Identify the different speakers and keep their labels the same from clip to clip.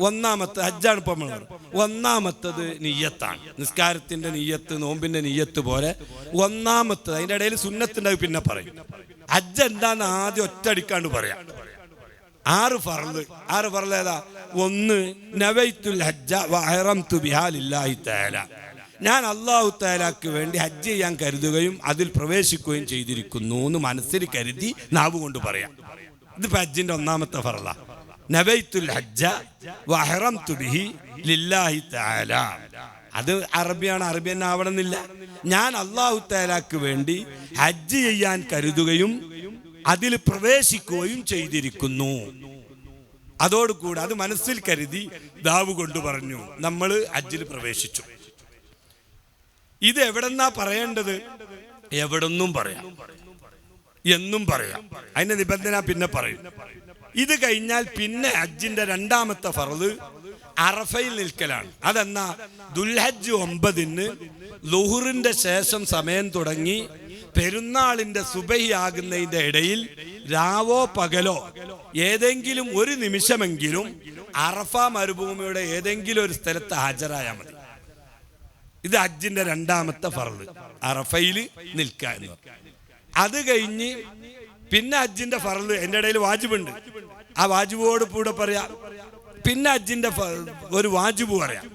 Speaker 1: ഒന്നാമത്തെ ഹജ്ജാണ് ഇപ്പൊ. ഒന്നാമത്തത് നീയത്താണ് നിസ്കാരത്തിന്റെ നീയത്ത് നോമ്പിന്റെ നീയത്ത് പോലെ ഒന്നാമത്തത് അതിന്റെ ഇടയിൽ സുന്നത്തിന്റെ പിന്നെ പറയും. ഹജ്ജ് എന്താന്ന് ആദ്യം ഒറ്റടിക്കാണ്ട് പറയാം. ആറ് ഫറൽ ആറ് ഫറൽ ഏതാ? ഒന്ന് നവൈത്തുൽ ഹജ്ജ വഹറംതു തുബിഹാലില്ലാഹി തആല. ഞാൻ അള്ളാഹു താലാക്ക് വേണ്ടി ഹജ്ജ് ചെയ്യാൻ കരുതുകയും അതിൽ പ്രവേശിക്കുകയും ചെയ്തിരിക്കുന്നു എന്ന് മനസ്സിൽ കരുതി നാവ് കൊണ്ട് പറയാം. ഇതിപ്പോ ഹജ്ജിന്റെ ഒന്നാമത്തെ ഫറല നവൈത്തുൽ ഹജ്ജ വഹറംതു ബിഹി ലില്ലാഹി തആല അത് അറബിയാണ്. അറബി തന്നെ ആവണമെന്നില്ല ഞാൻ അള്ളാഹു താലാക്ക് വേണ്ടി ഹജ്ജ് ചെയ്യാൻ കരുതുകയും അതിൽ പ്രവേശിക്കുകയും ചെയ്തിരിക്കുന്നു. അതോടുകൂടെ അത് മനസ്സിൽ കരുതി ദാവ് കൊണ്ട് പറഞ്ഞു നമ്മൾ ഹജ്ജിൽ പ്രവേശിച്ചു. ഇത് എവിടെന്നാ പറയേണ്ടത്? എവിടെന്നും പറയാം. എന്നും പറയാം. അതിന്റെ നിബന്ധന പിന്നെ പറയും. ഇത് കഴിഞ്ഞാൽ പിന്നെ ഹജ്ജിന്റെ രണ്ടാമത്തെ ഫറത് അറഫയിൽ നിൽക്കലാണ്. അതെന്നാ? ദുൽഹജ്ജ് ഒമ്പതിന് ലുഹുറിന്റെ ശേഷം സമയം തുടങ്ങി പെരുന്നാളിന്റെ സുബഹിയാകുന്നതിന്റെ ഇടയിൽ രാവോ പകലോ ഏതെങ്കിലും ഒരു നിമിഷമെങ്കിലും അറഫ മരുഭൂമിയുടെ ഏതെങ്കിലും ഒരു സ്ഥലത്ത് ഹാജരായാൽ മതി. ഇത് ഹജ്ജിന്റെ രണ്ടാമത്തെ ഫറൽ അറഫയിൽ നിൽക്കുക എന്ന്. അത് കഴിഞ്ഞ് പിന്നെ ഹജ്ജിന്റെ ഫറൽ എന്റെ ഇടയിൽ വാജിബുണ്ട്. ആ വാജിബോട് കൂടെ പറയാ പിന്നെ ഹജ്ജിന്റെ ഒരു വാജിബ് പറയാം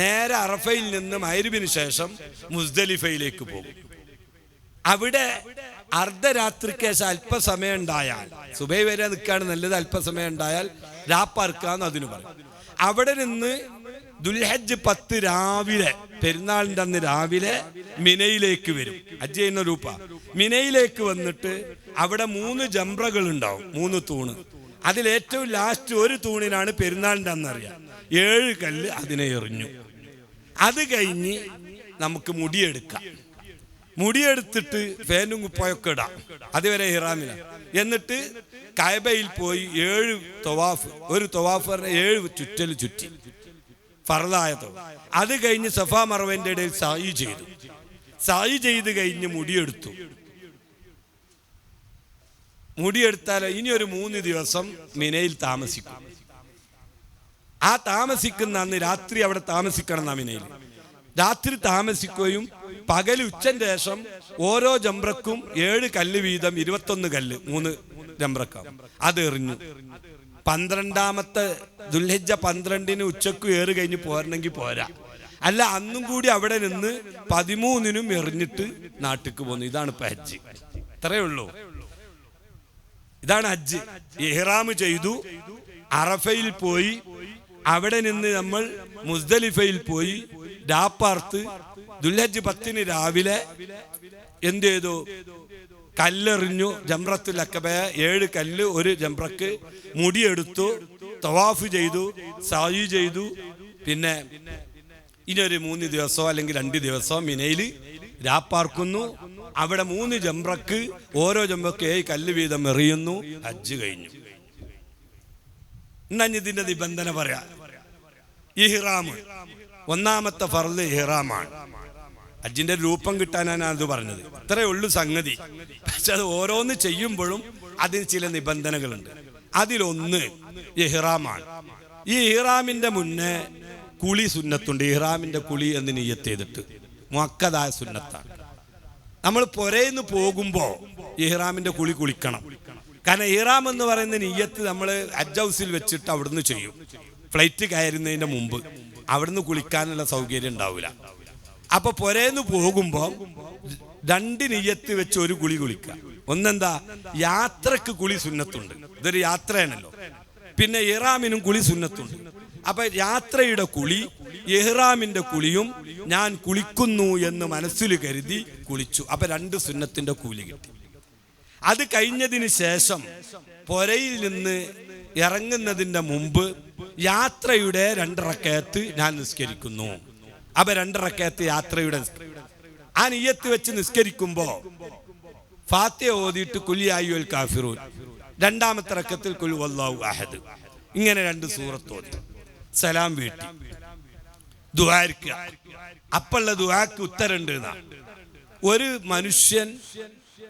Speaker 1: നേരെ അറഫയിൽ നിന്ന് മൈരുവിന് ശേഷം മുസ്ദലിഫയിലേക്ക് പോകും. അവിടെ അർദ്ധരാത്രിക്ക് ശേഷം അല്പസമയം ഉണ്ടായാൽ സുബൈ വരെ നിൽക്കുകയാണ് നല്ലത് അല്പസമയം ഉണ്ടായാൽ രാപ്പാർക്കാന്ന് അതിന് പറയും. അവിടെ നിന്ന് ദുൽഹജ്ജ് പത്ത് രാവിലെ പെരുന്നാളിന്റെ അന്ന് രാവിലെ മിനയിലേക്ക് വരും. ചെയ്യുന്ന രൂപ മിനയിലേക്ക് വന്നിട്ട് അവിടെ മൂന്ന് ജംബ്രകൾ ഉണ്ടാവും മൂന്ന് തൂണ്. അതിലേറ്റവും ലാസ്റ്റ് ഒരു തൂണിനാണ് പെരുന്നാളിന്റെ അന്നറിയാം. ഏഴ് കല്ല് അതിനെ എറിഞ്ഞു. അത് കഴിഞ്ഞ് നമുക്ക് മുടിയെടുക്കാം. മുടിയെടുത്തിട്ട് ഫാനും കുപ്പായൊക്കെ ഇടാം. അതുവരെ ഹിറാമില എന്നിട്ട് കയബയിൽ പോയി ഏഴ് തൊവാഫ് ഒരു തൊവാഫ് പറഞ്ഞ ഏഴ് ചുറ്റൽ ചുറ്റി. തൊവാഫ്. അത് കഴിഞ്ഞ് സഫാ മറവന്റെ ഇടയിൽ സായി ചെയ്തു. സായി ചെയ്ത് കഴിഞ്ഞ് മുടിയെടുത്തു. മുടിയെടുത്താൽ ഇനി ഒരു മൂന്ന് ദിവസം മിനയിൽ താമസിക്കും. ആ താമസിക്കുന്ന അന്ന് രാത്രി അവിടെ താമസിക്കണം എന്നാ മിനയിൽ. രാത്രി താമസിക്കുകയും പകൽ ഉച്ചന്റെ ശേഷം ഓരോ ജംബ്രക്കും ഏഴ് കല്ല് വീതം ഇരുപത്തൊന്ന് കല്ല് മൂന്ന് ജംറക്കാം. അത് എറിഞ്ഞു. പന്ത്രണ്ടാമത്തെ ദുൽഹജ്ജ പന്ത്രണ്ടിന് ഉച്ചയ്ക്ക് ഏറ് കഴിഞ്ഞ് പോരണമെങ്കിൽ പോരാ. അല്ല അന്നും കൂടി അവിടെ നിന്ന് പതിമൂന്നിനും എറിഞ്ഞിട്ട് നാട്ടിക്ക് പോന്നു. ഇതാണ് ഇപ്പൊ ഹജ്ജ്. ഇത്രയേ ഉള്ളൂ. ഇതാണ് ഹജ്ജ്. ഇഹ്റാം ചെയ്തു. അറഫയിൽ പോയി. അവിടെ നിന്ന് നമ്മൾ മുസ്ദലിഫയിൽ പോയി. ഡാപ്പാർത്ത് ദുൽഹജ്ജ് പത്തിന് രാവിലെ എന്ത് ചെയ്തു? കല്ലെറിഞ്ഞു. ജംറത്തിൽ അക്കബയ ഏഴ് കല്ല് ഒരു ജംറക്ക് മുടിയെടുത്തു. തവാഫ് ചെയ്തു. സായി ചെയ്തു. പിന്നെ ഇനി ഒരു മൂന്ന് ദിവസമോ അല്ലെങ്കിൽ രണ്ട് ദിവസമോ മിനയിൽ രാപ്പാർക്കുന്നു. അവിടെ മൂന്ന് ജംറക്ക് ഓരോ ജംറക്ക് ഏഴ് കല്ല് വീതം എറിയുന്നു. ഹജ്ജ് കഴിഞ്ഞു. എന്നാ ഇതിന്റെ നിബന്ധന പറയാ? ഇഹ്റാം ഒന്നാമത്തെ ഫർദ് ഇഹ്റാമാണ്. ഹജ്ജിന്റെ രൂപം കിട്ടാനാണ് അത് പറഞ്ഞത്. ഇത്രയേ ഉള്ളൂ സംഗതി. പക്ഷെ അത് ഓരോന്ന് ചെയ്യുമ്പോഴും അതിന് ചില നിബന്ധനകളുണ്ട്. അതിലൊന്ന് ഇഹ്റാമാണ്. ഈ ഇഹ്റാമിന്റെ മുന്നേ കുളി സുന്നത്തുണ്ട്. ഇഹ്റാമിന്റെ കുളി എന്ന് നിയ്യത്ത് ചെയ്തിട്ട്. മുക്കതായ സുന്നത്താണ്. നമ്മൾ പുരയിന്ന് പോകുമ്പോൾ ഇഹ്റാമിന്റെ കുളി കുളിക്കണം. കാരണം ഇഹ്റാം എന്ന് പറയുന്ന നിയ്യത്ത് നമ്മൾ ഹജ്ജ് ഹൗസിൽ വെച്ചിട്ട് അവിടുന്ന് ചെയ്യും. ഫ്ലൈറ്റ് കയറുന്നതിന്റെ മുമ്പ് അവിടുന്ന് കുളിക്കാനുള്ള സൗകര്യം ഉണ്ടാവില്ല അപ്പൊ പുരേന്ന് പോകുമ്പോൾ രണ്ട് നെയ്യത്ത് വെച്ച് ഒരു കുളി കുളിക്കുക ഒന്നെന്താ? യാത്രയ്ക്ക് കുളി സുന്നത്തുണ്ട്. ഇതൊരു യാത്രയാണല്ലോ. പിന്നെ ഇറാമിനും കുളി സുന്നത്തുണ്ട്. അപ്പൊ യാത്രയുടെ കുളി ഇഹ്റാമിന്റെ കുളിയും ഞാൻ കുളിക്കുന്നു എന്ന് മനസ്സിൽ കരുതി കുളിച്ചു. അപ്പൊ രണ്ട് സുന്നത്തിന്റെ കൂലി കിട്ടി. അത് കഴിഞ്ഞതിന് ശേഷം പൊരയിൽ നിന്ന് ഇറങ്ങുന്നതിന്റെ മുമ്പ് യാത്രയുടെ രണ്ടിറക്കയത്ത് ഞാൻ നിസ്കരിക്കുന്നു. അപ്പൊ രണ്ടിറക്കയത്ത് യാത്രയുടെ ആ നീയത്ത് വെച്ച് നിസ്കരിക്കുമ്പോ ഫാത്തിയ ഓതിയിട്ട് കുലിയായി അൽ കാഫിറൂൻ. രണ്ടാമത്തെ റക്കത്തിൽ വല്ലാഹു അഹദ്. ഇങ്ങനെ രണ്ട് സൂറത്ത് ഓതി. സലാം വീട്ടി. ദുആരിക്കുക അപ്പുള്ള ദുആക്ക് ഉത്തരണ്ട് ഒരു മനുഷ്യൻ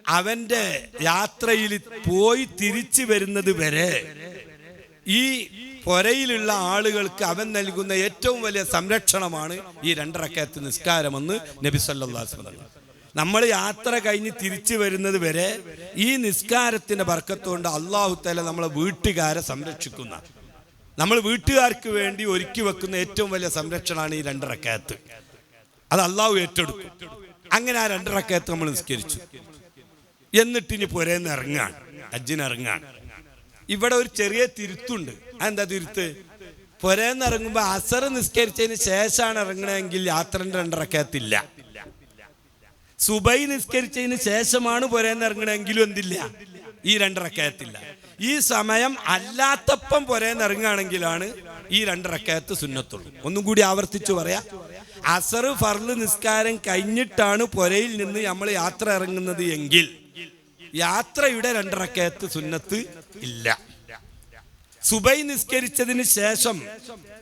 Speaker 1: അവന്റെ യാത്രയിൽ പോയി തിരിച്ചു വരുന്നത് വരെ ഈ പൊരയിലുള്ള ആളുകൾക്ക് അവൻ നൽകുന്ന ഏറ്റവും വലിയ സംരക്ഷണമാണ് ഈ രണ്ടറക്കയത്ത് നിസ്കാരമെന്ന് നബി പറഞ്ഞു. നമ്മൾ യാത്ര കഴിഞ്ഞ് തിരിച്ചു വരുന്നത് വരെ ഈ നിസ്കാരത്തിന്റെ ബർക്കത്തുകൊണ്ട് അള്ളാഹു തല നമ്മളെ വീട്ടുകാരെ സംരക്ഷിക്കുന്ന. നമ്മൾ വീട്ടുകാർക്ക് വേണ്ടി ഒരുക്കി വെക്കുന്ന ഏറ്റവും വലിയ സംരക്ഷണമാണ് ഈ രണ്ടിറക്കയത്ത് അത് അള്ളാഹു ഏറ്റെടുക്കും. അങ്ങനെ ആ രണ്ടിറക്കയത്ത് നമ്മൾ നിസ്കരിച്ചു. എന്നിട്ട് ഇനി പുരേന്ന് ഇറങ്ങാൻ അജ്ജിന് ഇറങ്ങാൻ ഇവിടെ ഒരു ചെറിയ തിരുത്തുണ്ട്. എന്താ തിരുത്ത്? പുരേന്ന് ഇറങ്ങുമ്പോൾ അസർ നിസ്കരിച്ചതിന് ശേഷമാണ് ഇറങ്ങണമെങ്കിൽ യാത്ര രണ്ടറക്കയത്തില്ല സുബൈ നിസ്കരിച്ചതിന് ശേഷമാണ് പുരേന്ന് ഇറങ്ങണമെങ്കിലും എന്തില്ല? ഈ രണ്ടറക്കയത്തില്ല ഈ സമയം അല്ലാത്തപ്പം പുരേന്ന് ഇറങ്ങുകയാണെങ്കിലാണ് ഈ രണ്ടറക്കയത്ത് സുന്നത്തുള്ളൂ. ഒന്നും കൂടി ആവർത്തിച്ചു പറയാ. അസർ ഫർൾ നിസ്കാരം കഴിഞ്ഞിട്ടാണ് പുരയിൽ നിന്ന് നമ്മൾ യാത്ര ഇറങ്ങുന്നത് എങ്കിൽ യാത്രയുടെ രണ്ടറക്കയത്ത് സുന്നത്ത് ഇല്ല. സുബൈ നിസ്കരിച്ചതിന് ശേഷം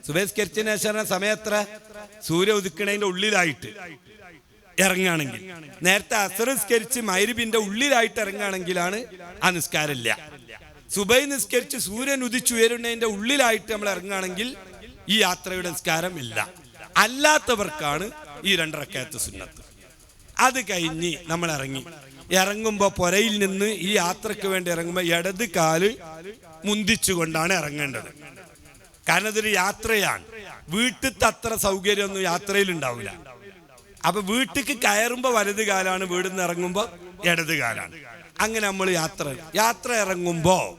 Speaker 1: സുബൈ നിസ്കരിച്ചതിന് ശേഷം സമയം എത്ര? സൂര്യ ഉദിക്കണതിന്റെ ഉള്ളിലായിട്ട് ഇറങ്ങുകയാണെങ്കിൽ. നേരത്തെ അസർ നിസ്കരിച്ച് മൈരുബിന്റെ ഉള്ളിലായിട്ട് ഇറങ്ങുകയാണെങ്കിലാണ് ആ നിസ്കാരമില്ല സുബൈ നിസ്കരിച്ച് സൂര്യൻ ഉദിച്ചുയരുന്നതിന്റെ ഉള്ളിലായിട്ട് നമ്മൾ ഇറങ്ങുകയാണെങ്കിൽ ഈ യാത്രയുടെ നിസ്കാരം ഇല്ല. അല്ലാത്തവർക്കാണ് ഈ രണ്ടരക്കയത്ത് സുന്നത്ത്. അത് കഴിഞ്ഞ് നമ്മൾ ഇറങ്ങി. ഇറങ്ങുമ്പോൾ പുരയിൽ നിന്ന് ഈ യാത്രയ്ക്ക് വേണ്ടി ഇറങ്ങുമ്പോൾ ഇടത് കാൽ മുന്തിച്ചുകൊണ്ടാണ് ഇറങ്ങേണ്ടത്. കാരണം ഇതൊരു യാത്രയാണ്. വീട്ടിലത്തെ അത്ര സൗകര്യമൊന്നും യാത്രയിൽ ഉണ്ടാവില്ല. അപ്പൊ വീട്ടിക്ക് കയറുമ്പോൾ വലത് കാലാണ് വീടിന്ന് ഇറങ്ങുമ്പോൾ ഇടത് കാലാണ്. അങ്ങനെ നമ്മൾ യാത്ര യാത്ര ഇറങ്ങുമ്പോൾ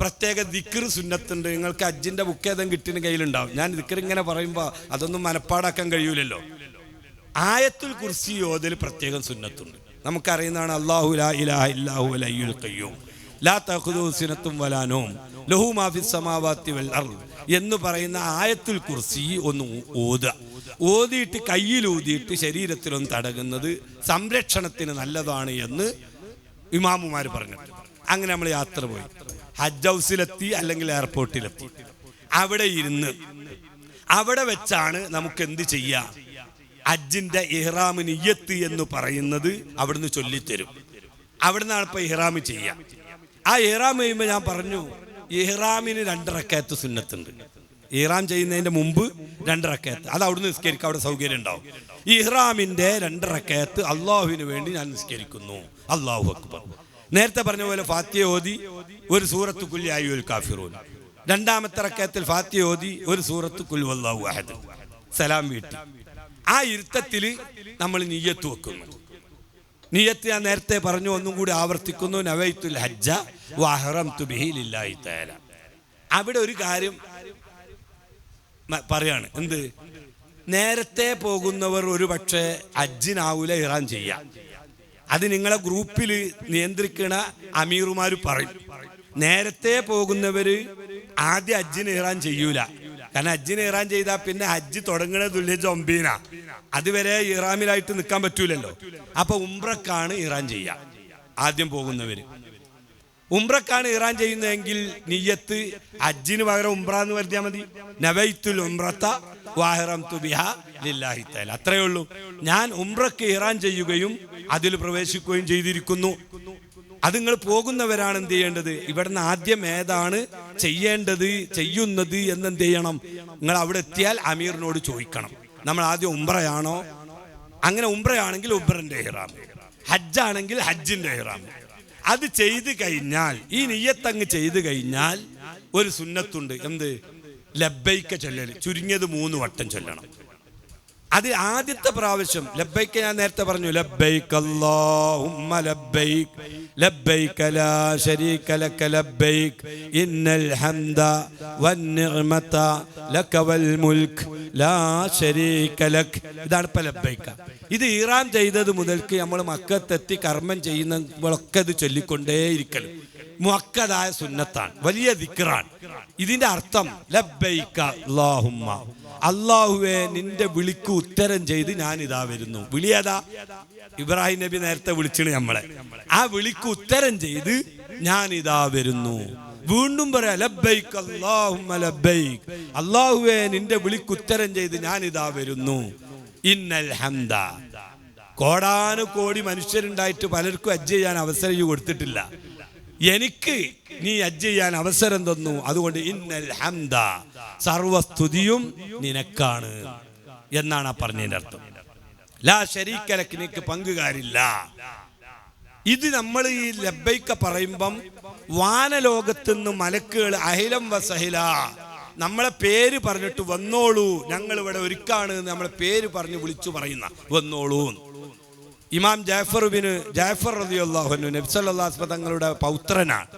Speaker 1: പ്രത്യേക ദിക്കർ സുന്നത്തുണ്ട്. നിങ്ങൾക്ക് അജ്ജിന്റെ ബുക്ക് ഏതെങ്കിലും കിട്ടിയ കയ്യിലുണ്ടാവും. ഞാൻ ദിക്കർ ഇങ്ങനെ പറയുമ്പോ അതൊന്നും മനപ്പാടാക്കാൻ കഴിയൂലല്ലോ. ആയത്തുൽ കുർസി ഓതൽ പ്രത്യേകം സുന്നത്തുണ്ട്. നമുക്കറിയുന്നതാണ് അള്ളാഹു ലാ ഇലാഹ ലാ സിനത്തും വലാനോം ലഹു സമാവാത്തി വൽ അർൾ എന്ന് പറയുന്ന ആയത്തുൽ കുർസി ഒന്ന് ഓതുക ഓതിയിട്ട് കയ്യിൽ ഊതിയിട്ട് ശരീരത്തിലൊന്ന് തടകുന്നത് സംരക്ഷണത്തിന് നല്ലതാണ് എന്ന് ഇമാമുമാർ പറഞ്ഞു അങ്ങനെ നമ്മൾ യാത്ര പോയി. ഹജ്ജ് ഹൗസിലെത്തി അല്ലെങ്കിൽ എയർപോർട്ടിലെത്തി. അവിടെ ഇരുന്ന് അവിടെ വെച്ചാണ് നമുക്ക് എന്ത് ചെയ്യാം? ഹജ്ജിന്റെ ഇഹ്റാമ് നിയ്യത്ത് എന്ന് പറയുന്നത് അവിടുന്ന് ചൊല്ലിത്തരും. അവിടുന്നാണ് ഇപ്പൊ ഇഹ്റാമ് ചെയ്യാം. ആ ഇഹ്റാം ചെയ്യുമ്പോൾ ഞാൻ പറഞ്ഞു ഇഹ്റാമിന് രണ്ട് റക്കയത്ത് സുന്നത്തുണ്ട്. ഇഹ്റാം ചെയ്യുന്നതിന്റെ മുമ്പ് രണ്ട് റക്കയത്ത് അത് അവിടുന്ന് നിസ്കരിക്കുക അവിടെ സൗകര്യം ഉണ്ടാവും. ഇഹ്റാമിന്റെ രണ്ട് റക്കയത്ത് അള്ളാഹുവിന് വേണ്ടി ഞാൻ നിസ്കരിക്കുന്നു. അള്ളാഹു അക്ബർ. നേരത്തെ പറഞ്ഞ പോലെ ഫാത്തിയ ഓതി ഒരു സൂറത്ത് കുല്യായി ഒരു കാഫിറൂൻ. രണ്ടാമത്തെ റക്കയത്തിൽ ഫാത്തിയ ഓതി ഒരു സൂറത്ത് കുൽ വല്ലാഹു അഹദ്. സലാം വീട്ടി. ആ ഇരുത്തത്തിൽ നമ്മൾ നീയത്ത് വെക്കുന്നു. നീയത്ത് ഞാൻ നേരത്തെ പറഞ്ഞു ഒന്നും കൂടി ആവർത്തിക്കുന്നു. നവൈത്തുൽ ഹജ്ജ വാഹറം തുബിഹിലില്ലായി തേല അവിടെ ഒരു കാര്യം പറയാണ്. എന്ത്? നേരത്തെ പോകുന്നവർ ഒരു പക്ഷേ അജ്ജിനാവൂല ഇറാൻ ചെയ്യാം. അത് നിങ്ങളെ ഗ്രൂപ്പിൽ നിയന്ത്രിക്കണ അമീറുമാർ പറയും. നേരത്തെ പോകുന്നവര് ആദ്യം അജ്ജിന് ഇറാൻ ചെയ്യൂല. കാരണം അജ്ജിന് ഇറാൻ ചെയ്താൽ പിന്നെ അജ്ജ് തുടങ്ങണ ദുല്യജ ഒമ്പീന. അതുവരെ ഇറാമിലായിട്ട് നിൽക്കാൻ പറ്റൂലല്ലോ. അപ്പൊ ഉംറക്കാണ് ഇറാൻ ചെയ്യുക ആദ്യം പോകുന്നവര്. ഉംറക്കാണ് ഇറാൻ ചെയ്യുന്നതെങ്കിൽ നിയ്യത്ത് അജ്ജിന് പകരം ഉംറ എന്ന് വരുത്തിയാൽ മതി. നവൈത്തുൽ ഉംറത്ത വാഹിറം തുബിഹ ലില്ലാഹി തആല. അത്രയേ ഉള്ളൂ. ഞാൻ ഉംറക്ക് ഇറാൻ ചെയ്യുകയും അതിൽ പ്രവേശിക്കുകയും ചെയ്തിരിക്കുന്നു. അത് നിങ്ങൾ പോകുന്നവരാണ് എന്ത് ചെയ്യേണ്ടത്? ഇവിടുന്ന് ആദ്യം ഏതാണ് ചെയ്യേണ്ടത് ചെയ്യുന്നത് എന്ന് എന്ത് ചെയ്യണം? നിങ്ങൾ അവിടെ എത്തിയാൽ അമീറിനോട് ചോദിക്കണം. നമ്മൾ ആദ്യം ഉംറയാണോ? അങ്ങനെ ഉംറയാണെങ്കിൽ ഉംറന്റെ ഇഹ്റാം. ഹജ്ജാണെങ്കിൽ ഹജ്ജിന്റെ ഇഹ്റാം. അത് ചെയ്ത് കഴിഞ്ഞാൽ ഈ നെയ്യത്തങ്ങ് ചെയ്ത് കഴിഞ്ഞാൽ ഒരു സുന്നത്തുണ്ട്. എന്ത്? ലബ്ബൈക്ക ചൊല്ലൽ ചുരുങ്ങിയത് മൂന്ന് വട്ടം ചൊല്ലണം. അത് ആദ്യത്തെ പ്രാവശ്യം. ലബൈക്ക് ഞാൻ നേരത്തെ പറഞ്ഞു അല്ലാഹുമ്മ ലാ ശരീക ഇന്നൽ ഹംദ വൽ ലാ ശരീക ഇതാണ് ഇത് ഈറാൻ ചെയ്തത് മുതൽക്ക് നമ്മൾ മക്കത്തെത്തി കർമ്മം ചെയ്യുന്നവളൊക്കെ ഇത് ചൊല്ലിക്കൊണ്ടേയിരിക്കലും മുക്കതായ സുന്നത്താണ് വലിയ ദിക്റാണ്. ഇതിന്റെ അർത്ഥം ലബൈക്ക അല്ലാഹുമ്മ. അള്ളാഹുവെ നിന്റെ വിളിക്ക് ഉത്തരം ചെയ്ത് ഞാൻ ഇതാ വരുന്നു. വിളിയതാ? ഇബ്രാഹിം നബി നേരത്തെ വിളിച്ചിട്ട് നമ്മളെ ആ വിളിക്ക് ഉത്തരം ചെയ്ത് ഞാൻ ഇതാ വരുന്നു. വീണ്ടും പറയാ അള്ളാഹുവെ നിന്റെ വിളിക്ക് ഉത്തരം ചെയ്ത് ഞാൻ ഇതാ വരുന്നു. ഇന്നൽ ഹംദ. കോടാനു കോടി മനുഷ്യരുണ്ടായിട്ട് പലർക്കും അജ്ജ് ചെയ്യാൻ അവസരം കൊടുത്തിട്ടില്ല. എനിക്ക് നീ ഹജ്ജ് ചെയ്യാൻ അവസരം തന്നു. അതുകൊണ്ട് ഇന്നൽ ഹംദ. സർവസ്തുതിയും നിനക്കാണ്. എന്നാണ് ആ പറഞ്ഞതിന്റെ അർത്ഥം. ലാ ശരീക്കലക്ക് നിനക്ക് പങ്കുകാരില്ല. ഇത് നമ്മൾ ഈ ലബൈക്ക പറയുമ്പം വാനലോകത്ത് നിന്ന് മലക്കുകൾ അഹിലം വസഹില. നമ്മളെ പേര് പറഞ്ഞിട്ട് വന്നോളൂ. ഞങ്ങൾ ഇവിടെ ഒരുക്കാണ് നമ്മളെ പേര് പറഞ്ഞ് വിളിച്ചു പറയുന്ന വന്നോളൂ. ഇമാം ജാഫർ ബിന് ജാഫർ റളിയല്ലാഹു നബ്സല്ലാസ്മ തങ്ങളുടെ പൗത്രനാണ്.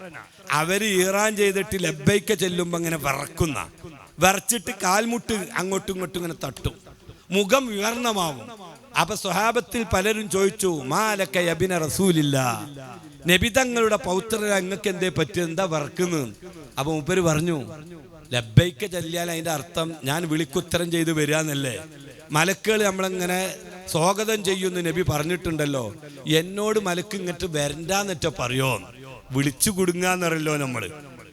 Speaker 1: അവർ ഈറാൻ ചെയ്തിട്ട് ലബൈക്ക ചെല്ലുമ്പോ ഇങ്ങനെ വിറക്കുന്ന വിറച്ചിട്ട് കാൽമുട്ട് അങ്ങോട്ടും ഇങ്ങോട്ടും ഇങ്ങനെ തട്ടും. മുഖം വിവരണമാവും അപ്പൊ സ്വഹാബത്തിൽ പലരും ചോദിച്ചു മാലക്ക യബിന റസൂലില്ല? നബി തങ്ങളുടെ പൗത്രന അങ്ങക്ക് എന്തേ പറ്റിയത്? എന്താ വിറക്കുന്നു അപ്പൊ മൂപ്പര് പറഞ്ഞു ലബൈക്ക ചൊല്ലിയാൽ അതിന്റെ അർത്ഥം ഞാൻ വിളിക്കുത്തരം ചെയ്ത് വരിക എന്നല്ലേ മലക്കുകൾ നമ്മളങ്ങനെ സ്വാഗതം ചെയ്യുന്ന നബി പറഞ്ഞിട്ടുണ്ടല്ലോ. എന്നോട് മലക്ക് ഇങ്ങോട്ട് പറയോ? വിളിച്ചു കുടുങ്ങാന്നറിയല്ലോ നമ്മൾ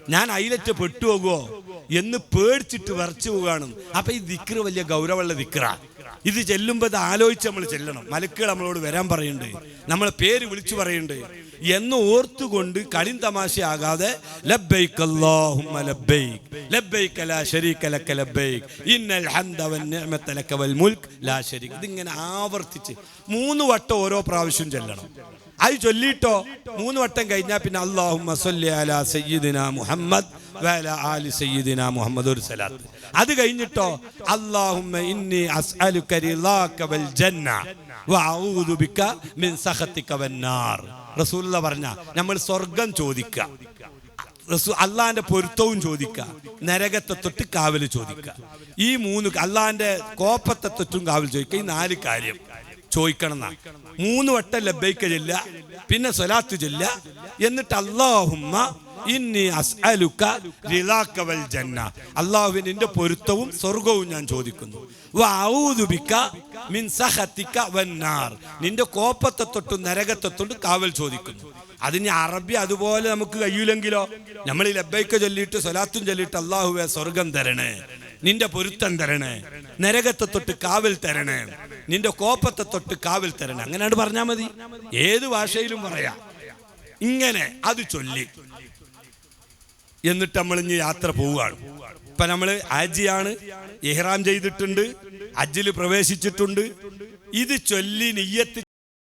Speaker 1: ഞാൻ അതിലറ്റ പെട്ടുപോകുമോ എന്ന് പേടിച്ചിട്ട് വരച്ചു പോകാണ്. അപ്പൊ ഈ ദിക്റ് വലിയ ഗൗരവമുള്ള ദിക്റ. ഇത് ചെല്ലുമ്പോൾ ആലോചിച്ച് നമ്മൾ ചെല്ലണം. മലക്കുകൾ നമ്മളോട് വരാൻ പറയുന്നുണ്ട്. നമ്മളെ പേര് വിളിച്ചു പറയുന്നുണ്ട്. എന്ന് ഓർത്തുകൊണ്ട് കളിൻ തമാശയാകാതെ അല്ലാഹുമ്മ ലാ ശരീക ലക ഇന്നൽ ഹംദ ലക വൽ മുൽക് ലാ ശരീക. ഇതിങ്ങനെ ആവർത്തിച്ച് മൂന്ന് വട്ടം ഓരോ പ്രാവശ്യം ചെല്ലണം. അത് ചൊല്ലിട്ടോ? മൂന്ന് വട്ടം കഴിഞ്ഞാൽ പിന്നെ അള്ളാഹുമ്മ സല്ലി അലാ മുഹമ്മദ് ആലി മുഹമ്മദ് ഒരു സലാത്ത്. അത് കഴിഞ്ഞിട്ടോ? അള്ളാഹുമ്മ ഇന്നി വൽ ജന്ന ബിക മിൻ സഖതിക വന്നാർ റസൂലുള്ള പറഞ്ഞ നമ്മൾ സ്വർഗം ചോദിക്കുക റസൂ അള്ളാന്റെ പൊരുത്തവും ചോദിക്കുക നരകത്തെ തൊട്ട് കാവൽ ചോദിക്കുക ഈ മൂന്ന് അള്ളാന്റെ കോപ്പത്തെ തൊട്ടും കാവൽ ചോദിക്കുക ഈ നാല് കാര്യം ചോദിക്കണം മൂന്ന് വട്ടം ലബൈക്ക ചെല്ല പിന്നെ സ്വലാത്ത് ചെല്ല എന്നിട്ട് അള്ളാഹുമ്മ ഇന്നി അസ്അലുക റിളാക വൽ ജന്ന. അല്ലാഹുവേ നിന്റെ പൊരുത്തവും സ്വർഗവും ഞാൻ ചോദിക്കുന്നു. വഅഊദു ബിക മിൻ സഖതിക വന്നാർ നിന്റെ കോപത്തെ തൊട്ടും നരകത്തെ തൊട്ട് കാവൽ ചോദിക്കുന്നു. അതിന് അറബി അതുപോലെ നമുക്ക് കഴിയൂലെങ്കിലോ? നമ്മൾ ഈ ലബൈക്ക ചൊല്ലിയിട്ട് സ്വലാത്തും ചൊല്ലിയിട്ട് അള്ളാഹുവെ സ്വർഗം തരണേ. നിന്റെ പൊരുത്തം തരണേ. നരകത്തെ തൊട്ട് കാവൽ തരണേ. നിന്റെ കോപ്പത്തെ തൊട്ട് കാവൽ തരണേ. അങ്ങനെയാണ് പറഞ്ഞാൽ മതി. ഏത് ഭാഷയിലും പറയാ. ഇങ്ങനെ അത് ചൊല്ലി. എന്നിട്ട് നമ്മൾ ഇനി യാത്ര പോവുകയാണ്. ഇപ്പൊ നമ്മൾ ആജിയാണ് ഇഹ്റാം ചെയ്തിട്ടുണ്ട് അജ്ജിൽ പ്രവേശിച്ചിട്ടുണ്ട്. ഇത് ചൊല്ലി നെയ്യത്ത്